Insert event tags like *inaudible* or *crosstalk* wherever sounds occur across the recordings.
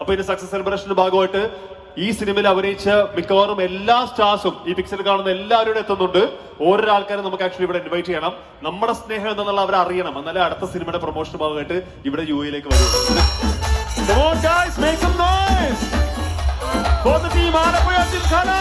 അപ്പൊ ഇതിന്റെ സക്സസ് സെലിബ്രേഷന്റെ ഭാഗമായിട്ട് ഈ സിനിമയിൽ അഭിനയിച്ച മിക്കവാറും എല്ലാ സ്റ്റാർസും ഈ പിക്ചറിൽ കാണുന്ന എല്ലാവരും എത്തുന്നുണ്ട്. ഓരോ ആൾക്കാരും നമുക്ക് ആക്ച്വലി ഇവിടെ ഇൻവൈറ്റ് ചെയ്യണം. നമ്മുടെ സ്നേഹം എന്നുള്ള അവരെ അറിയണം. എന്നാലേ അടുത്ത സിനിമയുടെ പ്രൊമോഷൻ ഭാഗമായിട്ട് ഇവിടെ യു എയിലേക്ക് gymkhana.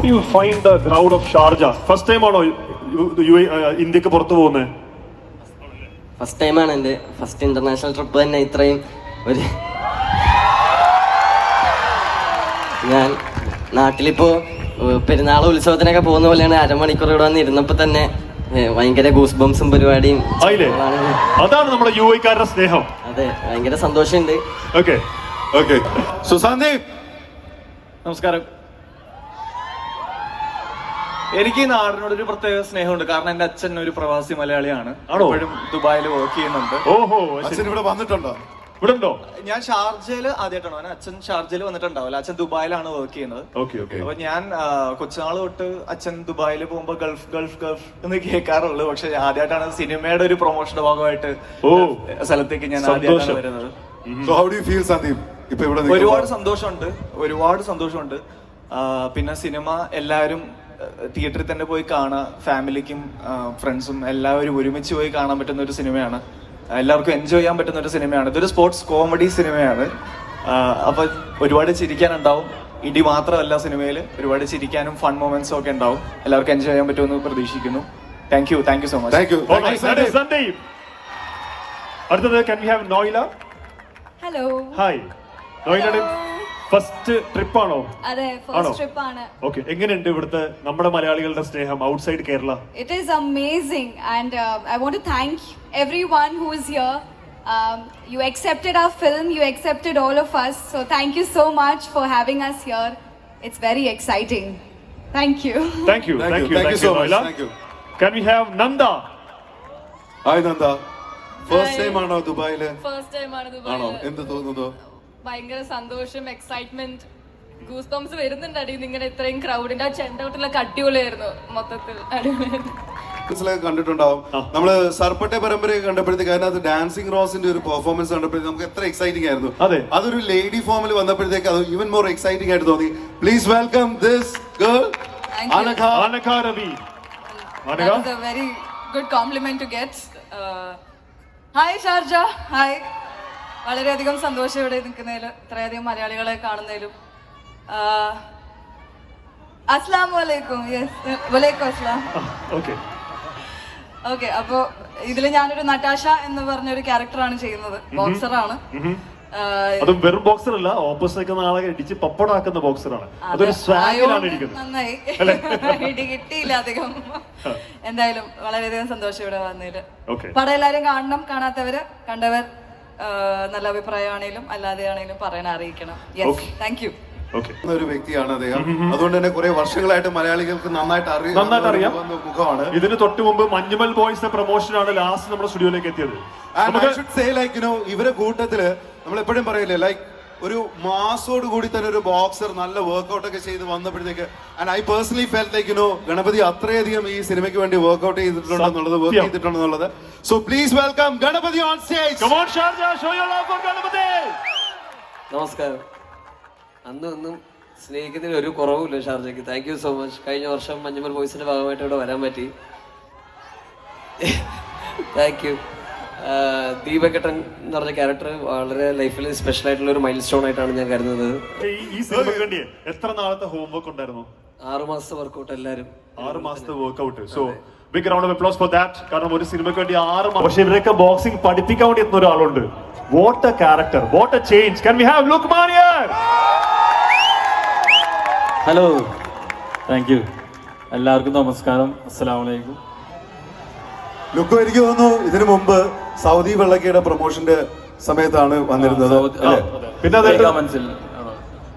How U you find the of of first First time ആണോ ഇന്ത്യയ്ക്ക് പുറത്തു പോകുന്നത് ഫസ്റ്റ് ടൈമാണ് എന്റെ. ഫസ്റ്റ് ഇന്റർനാഷണൽ ട്രിപ്പ് തന്നെ ഇത്രയും ഒരു ഞാൻ നാട്ടിലിപ്പോ ഏഹ്, പെരുന്നാൾ ഉത്സവത്തിനൊക്കെ പോകുന്ന പോലെയാണ് അരമണിക്കൂർ ഇവിടെ വന്ന് ഇരുന്നപ്പോ തന്നെ ഭയങ്കര ഗൂസ് ബംസും പരിപാടിയും അതാണ് നമ്മുടെ യു ഐക്കാരുടെ സ്നേഹം. അതെ ഭയങ്കര സന്തോഷമുണ്ട്. ഓക്കെ ഓക്കെ So Sandeep, നമസ്കാരം. എനിക്ക് ഈ നാടിനോട് ഒരു പ്രത്യേക സ്നേഹമുണ്ട്. കാരണം എന്റെ അച്ഛൻ ഒരു പ്രവാസി മലയാളിയാണ്. ആണോ? ഇപ്പോഴും ദുബായിൽ വർക്ക് ചെയ്യുന്നുണ്ട്. ഓഹോ അച്ഛൻ ഇവിടെ വന്നിട്ടുണ്ടോ? ഇവിടെ ഉണ്ടോ ഞാൻ ഷാർജയിൽ ആദ്യമായിട്ടാണ്. അവൻ അച്ഛൻ ഷാർജയിൽ വന്നിട്ടുണ്ടാവില്ല. അച്ഛൻ ദുബായിലാണ് വർക്ക് ചെയ്യുന്നത്. Okay okay. അപ്പൊ ഞാൻ ആ, കൊച്ചുനാൾ തൊട്ട് അച്ഛൻ ദുബായിൽ പോകുമ്പോ ഗൾഫ് ഗൾഫ് ഗൾഫ് എന്ന് കേൾക്കാറുള്ളൂ. പക്ഷെ ആദ്യമായിട്ടാണ് സിനിമയുടെ ഒരു പ്രൊമോഷന്റെ ഭാഗമായിട്ട് ഓ. സ്ഥലത്തേക്ക് ഞാൻ സന്തോഷം. ആദ്യമായിട്ടാണ് വരുന്നത് how do you feel Sandeep? ഇപ്പൊ ഇവിടെ നിൽക്കുമ്പോ? ഒരുപാട് സന്തോഷമുണ്ട്. ഒരുപാട് സന്തോഷമുണ്ട്. ആ, പിന്നെ സിനിമ എല്ലാവരും തിയേറ്ററിൽ തന്നെ പോയി കാണാൻ ഫാമിലിക്കും ഫ്രണ്ട്സും എല്ലാവരും ഒരുമിച്ച് പോയി കാണാൻ പറ്റുന്ന ഒരു സിനിമയാണ്. എല്ലാവർക്കും എൻജോയ് ചെയ്യാൻ പറ്റുന്ന ഒരു സിനിമയാണ്. ഇതൊരു സ്പോർട്സ് കോമഡി സിനിമയാണ്. അപ്പോൾ അപ്പൊ ഒരുപാട് ചിരിക്കാനുണ്ടാവും. ഇടി മാത്രമല്ല സിനിമയിൽ ഒരുപാട് ചിരിക്കാനും ഫൺ മൊമെന്റ്സും ഒക്കെ ഉണ്ടാവും. എല്ലാവർക്കും എൻജോയ് ചെയ്യാൻ പറ്റുമെന്ന് പ്രതീക്ഷിക്കുന്നു. Thank you thank you so much thank Sandeep. Sandeep അടുത്തത് can we have Noila hello hi നോയിലയുടെ first trip ആണോ? അതെ ഫസ്റ്റ് ട്രിപ്പ് ആണ്. ഓക്കെ എങ്ങനെയുണ്ട് ഇവിടുത്തെ നമ്മുടെ മലയാളികളുടെ സ്നേഹം outside Kerala it is amazing and I want to thank everyone who is here you accepted our film you accepted all of us so thank you so much for having us here it's very exciting thank you thank you Thank thank you thank you so much thank you. Can we have Nanda hi Nanda first time ആണോ ദുബായിലെ? First time ആണോ ആണ് ആണോ? ദുബായിൽ. എന്ത് തോന്നുന്നു? ഭയങ്കര സന്തോഷം എക്സൈറ്റ്മെന്റ് ഗൂസ് ബംസ് വരുന്നുണ്ട് അടിയിൽ ഇങ്ങനെ ഇത്രയും ക്രൗഡിന്റെ ആ ചെണ്ടൗട്ടിലൊക്കെ അടിപൊളിയായിരുന്നു മൊത്തത്തിൽ. മനസ്സിലൊക്കെ കണ്ടിട്ടുണ്ടാവും. നമ്മൾ സർപ്പട്ടെ പരമ്പരയൊക്കെ കണ്ടപ്പോഴത്തേക്ക് അതിനകത്ത് ഡാൻസിങ് റോസിന്റെ ഒരു പെർഫോമൻസ് കണ്ടപ്പോഴത്തേക്ക് നമുക്ക് എത്ര എക്സൈറ്റിംഗ് ആയിരുന്നു. അതൊരു ലേഡി ഫോമിൽ വന്നപ്പോഴത്തേക്ക് അത് ഈവൻ മോർ എക്സൈറ്റിംഗ് ആയിട്ട് തോന്നി. Please welcome this girl. Anagha Anagha Ravi Anagha good compliment to uh, hi Sharjah hi വളരെയധികം സന്തോഷം ഇവിടെ നിൽക്കുന്നതിൽ ഇത്രയധികം മലയാളികളെ കാണുന്നതിലും. അസ്ലാം വലൈക്കും യെസ് വലൈക്കും അസ്ലാം ഓക്കെ. ഓക്കെ അപ്പോ ഇതിൽ ഞാനൊരു നട്ടാഷ എന്ന് പറഞ്ഞൊരു ക്യാരക്ടറാണ് ചെയ്യുന്നത്. ബോക്സറാണ്. അതും വെറും ബോക്സർ അല്ല ഓപ്പോസിറ്റ് നിൽക്കുന്ന ആളെ ഇടിച്ച് പപ്പടാക്കുന്ന ബോക്സറാണ്. അതൊരു സ്വാഗിലാണ് ഇരിക്കുന്നത് നന്നായി. *laughs* ഇടി കിട്ടിയില്ല അധികം. എന്തായാലും വളരെയധികം സന്തോഷം ഇവിടെ വന്നതിൽ. പടം എല്ലാരും കാണണം കാണാത്തവര് കണ്ടവർ നല്ല അഭിപ്രായമാണേലും അല്ലാതെ ആണേലും പറയാൻ അറിയിക്കണം. Yes Okay. താങ്ക് യു ഒരു വ്യക്തിയാണ് അദ്ദേഹം. അതുകൊണ്ട് തന്നെ കുറെ വർഷങ്ങളായിട്ട് മലയാളികൾക്ക് നന്നായിട്ട് അറിയാം. നന്നായിട്ട് അറിയാം. മുഖമാണ്. ഇതിന് തൊട്ട് മുമ്പ് മഞ്ഞുമൽ ബോയ്സ് പ്രൊമോഷനാണ് ലാസ്റ്റ് നമ്മുടെ സ്റ്റുഡിയോയിലേക്ക് എത്തിയത്. And I should say like you know ഇവരെ കൂട്ടത്തിൽ നമ്മൾ എപ്പോഴും പറയില്ലേ ലൈക്ക് ഒരു മാസോട് കൂടി തന്നെ ഒരു ബോക്സർ നല്ല വർക്ക്ഔട്ട് ഒക്കെ ചെയ്ത് വന്നപ്പോഴത്തേക്ക് and I personally fel like you know Ganapathi അത്രയധികം ഈ സിനിമയ്ക്ക് വേണ്ടി വർക്ക്ഔട്ട് ചെയ്തിട്ടുണ്ടെന്നുള്ളത് work. ചെയ്തിട്ടുണ്ടെന്നുള്ളത് so please welcome Ganapathi on stage Ganapati. നമസ്കാരം. അന്നും ഇന്നും സ്നേഹിക്കുന്നതിൽ ഒരു കുറവുമില്ല ഷാർജയ്ക്ക്. താങ്ക് യു സോ മച്ച് കഴിഞ്ഞ വർഷം മഞ്ഞുമൽ ബോയ്സിന്റെ ഭാഗമായിട്ട് ഇവിടെ വരാൻ പറ്റി. താങ്ക് യു ദീപകട്ടൻ എന്ന് പറഞ്ഞ ക്യാരക്ടർ വളരെ ലൈഫിൽ സ്പെഷ്യൽ ആയിട്ടുള്ള ഒരു മൈൽ സ്റ്റോൺ ആയിട്ടാണ് ഞാൻ കരുതുന്നത്. ഈ- സിനിമ വേണ്ടി എത്ര നാളത്തെ ഹോംവർക്ക് ഉണ്ടായിരുന്നു? ആറു മാസത്തെ വർക്കൗട്ട് എല്ലാവരും ആറ് മാസത്തെ workout so big round of applause for that കാരണം ഒരു സിനിമയ്ക്ക് വേണ്ടി ആറ് പക്ഷേ ഇവരൊക്കെ ബോക്സിംഗ് പഠിപ്പിക്കാൻ വേണ്ടി എത്തുന്ന ഒരാളുണ്ട്. What a character what a change can we have Lukman മാനിയർ hello thank you എല്ലാവർക്കും നമസ്കാരം. അസ്സലാമു അലൈക്കും. ലുക്കു എനിക്ക് തോന്നുന്നു ഇതിനു മുമ്പ് സൗദി വെള്ളക്കയുടെ പ്രൊമോഷന്റെ സമയത്താണ് വന്നിരുന്നത്. അല്ലേ? പിന്നെ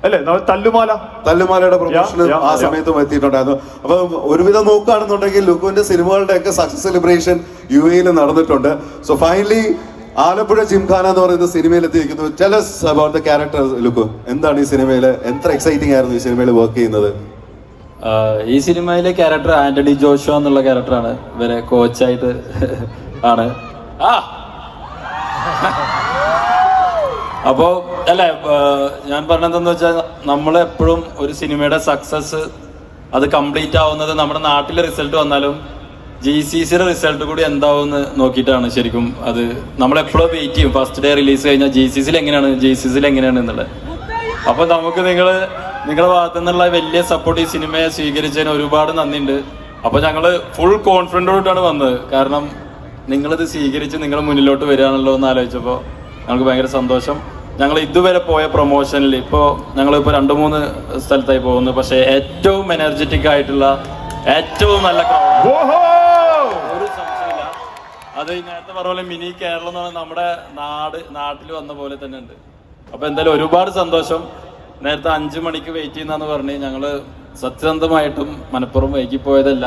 അല്ലേ തല്ലുമാല. തല്ലുമാലയുടെ പ്രൊമോഷന് ആ. സമയത്തും എത്തിയിട്ടുണ്ടായിരുന്നു. അപ്പൊ ഒരുവിധം നോക്കുകയാണെന്നുണ്ടെങ്കിൽ ലുക്കുവിന്റെ സിനിമകളുടെ ഒക്കെ സക്സസ് സെലിബ്രേഷൻ യു എയിൽ നടന്നിട്ടുണ്ട്. സോ ഫൈനലി ആലപ്പുഴ ജിംഖാന എന്ന് പറയുന്ന സിനിമയിൽ എത്തിയിരിക്കുന്നു. About the character look. എന്താണ് ഈ സിനിമയിൽ എത്ര എക്സൈറ്റിംഗ് ആയിരുന്നു ഈ സിനിമയിൽ വർക്ക് ചെയ്യുന്നത്? ഈ സിനിമയിലെ ക്യാരക്ടർ ആന്റണി ജോഷോ എന്നുള്ള ക്യാരക്ടറാണ് ഇവരെ കോച്ചായിട്ട് *laughs* ആണ്. അപ്പോ അല്ലെ ഞാൻ പറഞ്ഞതെന്ന് വെച്ചാൽ നമ്മൾ എപ്പോഴും ഒരു സിനിമയുടെ സക്സസ് അത് കംപ്ലീറ്റ് ആവുന്നത് നമ്മുടെ നാട്ടിലെ റിസൾട്ട് വന്നാലും ജി സി സിയുടെ റിസൾട്ട് കൂടി എന്താവുമെന്ന് നോക്കിയിട്ടാണ് ശരിക്കും അത് നമ്മളെപ്പോഴും വെയിറ്റ് ചെയ്യും. ഫസ്റ്റ് ഡേ റിലീസ് കഴിഞ്ഞാൽ ജി സി സിയിൽ എങ്ങനെയാണ് ജി സി സിയിൽ എങ്ങനെയാണ് എന്നുള്ളത്. അപ്പൊ നമുക്ക് നിങ്ങൾ നിങ്ങളുടെ ഭാഗത്തു നിന്നുള്ള വലിയ സപ്പോർട്ട് ഈ സിനിമയെ സ്വീകരിച്ചതിന് ഒരുപാട് നന്ദിയുണ്ട്. അപ്പോൾ ഞങ്ങൾ ഫുൾ കോൺഫിഡന്റോട്ടാണ് വന്നത്. കാരണം നിങ്ങളിത് സ്വീകരിച്ച് നിങ്ങളുടെ മുന്നിലോട്ട് വരികയാണല്ലോ എന്ന് ആലോചിച്ചപ്പോൾ ഞങ്ങൾക്ക് ഭയങ്കര സന്തോഷം. ഞങ്ങൾ ഇതുവരെ പോയ പ്രൊമോഷനിൽ ഇപ്പോൾ ഞങ്ങളിപ്പോൾ രണ്ട് മൂന്ന് സ്ഥലത്തായി പോകുന്നു. പക്ഷേ ഏറ്റവും എനർജറ്റിക് ആയിട്ടുള്ള ഏറ്റവും നല്ല crowd. ഒരു സംശയമില്ല. അത് നേരത്തെ പറഞ്ഞ പോലെ മിനി കേരളം എന്ന് പറഞ്ഞാൽ നമ്മുടെ നാട് നാട്ടിൽ വന്ന പോലെ തന്നെ ഉണ്ട്. അപ്പൊ എന്തായാലും ഒരുപാട് സന്തോഷം. നേരത്തെ അഞ്ചു മണിക്ക് വെയിറ്റ് ചെയ്യുന്നതെന്ന് പറഞ്ഞ് ഞങ്ങൾ സത്യസന്ധമായിട്ടും മലപ്പുറം വൈകി പോയതല്ല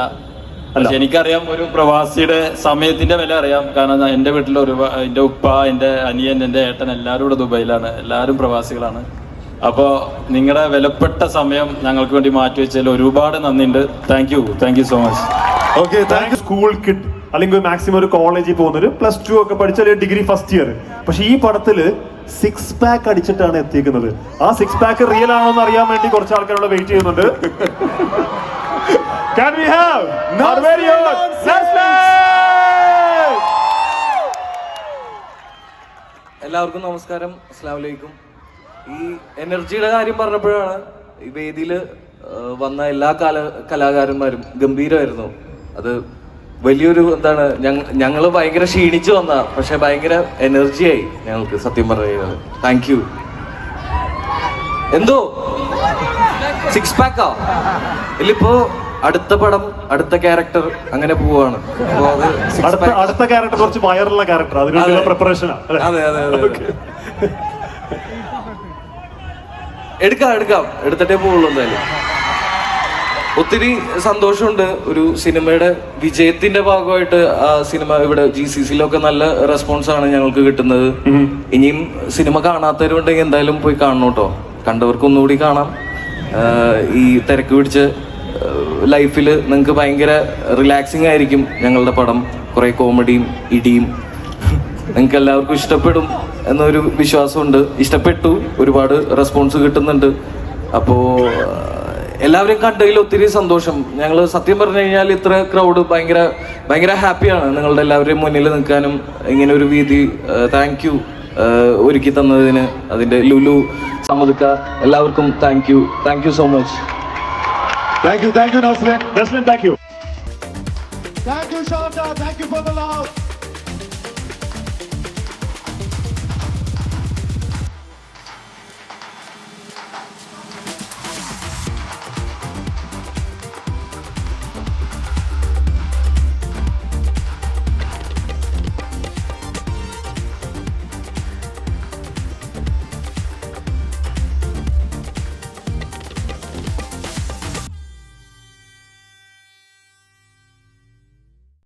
പക്ഷെ എനിക്കറിയാം ഒരു പ്രവാസിയുടെ സമയത്തിന്റെ വില അറിയാം. കാരണം എന്റെ വീട്ടിൽ ഒരു എന്റെ ഉപ്പ എന്റെ അനിയൻ എന്റെ ഏട്ടൻ എല്ലാവരും ഇവിടെ ദുബൈയിലാണ്. എല്ലാവരും പ്രവാസികളാണ്. അപ്പോൾ നിങ്ങളുടെ വിലപ്പെട്ട സമയം ഞങ്ങൾക്ക് വേണ്ടി മാറ്റിവെച്ചതിൽ ഒരുപാട് നന്ദിയുണ്ട്. Thank you thank you so much okay thank you school kid അല്ലെങ്കിൽ മാക്സിമം ഒരു കോളേജിൽ പോകുന്നൊരു പ്ലസ് ടു ഒക്കെ പഠിച്ച ഒരു ഡിഗ്രി ഫസ്റ്റ് ഇയർ പക്ഷെ ഈ പടത്തിൽ സിക്സ് പാക്ക് അടിച്ചിട്ടാണ് എത്തിക്കുന്നത് ആ സിക്സ് പാക്ക് റിയൽ ആണോ എന്ന് അറിയാൻ വേണ്ടി കുറച്ച് ആൾക്കാരോട് വെയിറ്റ് ചെയ്യുന്നുണ്ട്. Can we have Narverian Nestle? എല്ലാവർക്കും നമസ്കാരം. അസ്സാം വലൈക്കും ഈ എനർജിയുടെ കാര്യം പറഞ്ഞപ്പോഴാണ് ഈ വേദിയിൽ വന്ന എല്ലാ കല കലാകാരന്മാരും ഗംഭീരമായിരുന്നു. അത് വലിയൊരു എന്താണ് ഞങ്ങൾ ഭയങ്കര ക്ഷീണിച്ചു വന്ന പക്ഷെ ഭയങ്കര എനർജിയായി ഞങ്ങൾക്ക് സത്യം പറഞ്ഞു താങ്ക് യു എന്തോ? സിക്സ് പാക്കാ ഇല്ലിപ്പോ അടുത്ത പടം അടുത്ത ക്യാരക്ടർ അങ്ങനെ പോവാണ്. അടുത്ത ക്യാരക്ടർ കുറച്ച് വയറുള്ള ക്യാരക്ടർ അതിനുള്ള അതെ. അതെ അതെ അതെ. *laughs* എടുക്കാം എടുക്കാം. എടുത്തിട്ടേ പോവുള്ളൂ എന്തായാലും. ഒത്തിരി സന്തോഷമുണ്ട്. ഒരു സിനിമയുടെ വിജയത്തിന്റെ ഭാഗമായിട്ട് ആ സിനിമ ഇവിടെ ജി സി സിയിലൊക്കെ നല്ല റെസ്പോൺസ് ആണ് ഞങ്ങൾക്ക് കിട്ടുന്നത്. ഇനിയും സിനിമ കാണാത്തവരുണ്ടെങ്കിൽ എന്തായാലും പോയി കാണണം കേട്ടോ കണ്ടവർക്ക് ഒന്നുകൂടി കാണാം ഈ തിരക്ക് പിടിച്ച് ലൈഫിൽ നിങ്ങൾക്ക് ഭയങ്കര റിലാക്സിങ് ആയിരിക്കും ഞങ്ങളുടെ പടം. കുറേ കോമഡിയും ഇടിയും. നിങ്ങൾക്ക് എല്ലാവർക്കും ഇഷ്ടപ്പെടും എന്നൊരു വിശ്വാസമുണ്ട്. ഇഷ്ടപ്പെട്ടു. ഒരുപാട് റെസ്പോൺസ് കിട്ടുന്നുണ്ട്. അപ്പോൾ എല്ലാവരെയും കണ്ടതിൽ ഒത്തിരി സന്തോഷം. ഞങ്ങൾ സത്യം പറഞ്ഞു കഴിഞ്ഞാൽ ഇത്ര ക്രൗഡ് ഭയങ്കര ഭയങ്കര ഹാപ്പിയാണ് നിങ്ങളുടെ എല്ലാവരുടെയും മുന്നിൽ നിൽക്കാനും ഇങ്ങനെ ഒരു വീതി താങ്ക് യു ഒരുക്കി തന്നതിന് അതിന്റെ ലുലു സമ്മതിക്ക. എല്ലാവർക്കും thank you thank you so much Thank you, thank you, Nestle. Nestle, thank you. Thank you, Shanta. Thank you for the love.